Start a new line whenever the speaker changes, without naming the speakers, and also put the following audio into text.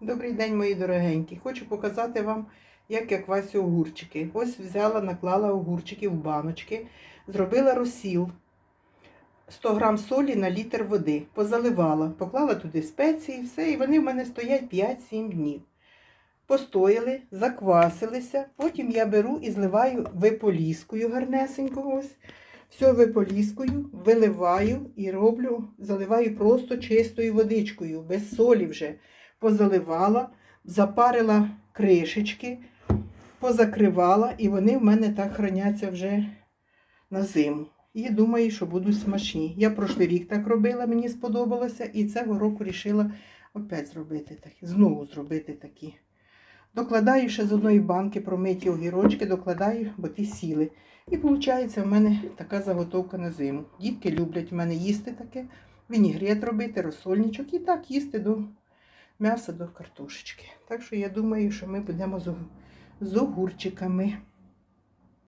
Добрий день, мої дорогенькі. Хочу показати вам, як я квасю огурчики. Ось взяла, наклала огурчики в баночки, зробила розсіл 100 грам солі на літр води, позаливала, поклала туди спеції, все, і вони в мене стоять 5-7 днів. Постояли, заквасилися, потім я беру і зливаю виполіскою гарнесенько. ось. Все виполіскую, виливаю і роблю, заливаю просто чистою водичкою, без солі вже позаливала, запарила кришечки, позакривала, і вони в мене так храняться вже на зиму. І думаю, що будуть смачні. Я прошлий рік так робила, мені сподобалося, і цього року вирішила опять зробити такі, знову зробити такі. Докладаю ще з одної банки промиті огірочки, докладаю, бо ті сіли. І виходить, в мене така заготовка на зиму. Дітки люблять в мене їсти таке, вінігрет робити, розсольничок і так їсти до м'яса до картошечки. Так що я думаю, що ми будемо з, огурчиками.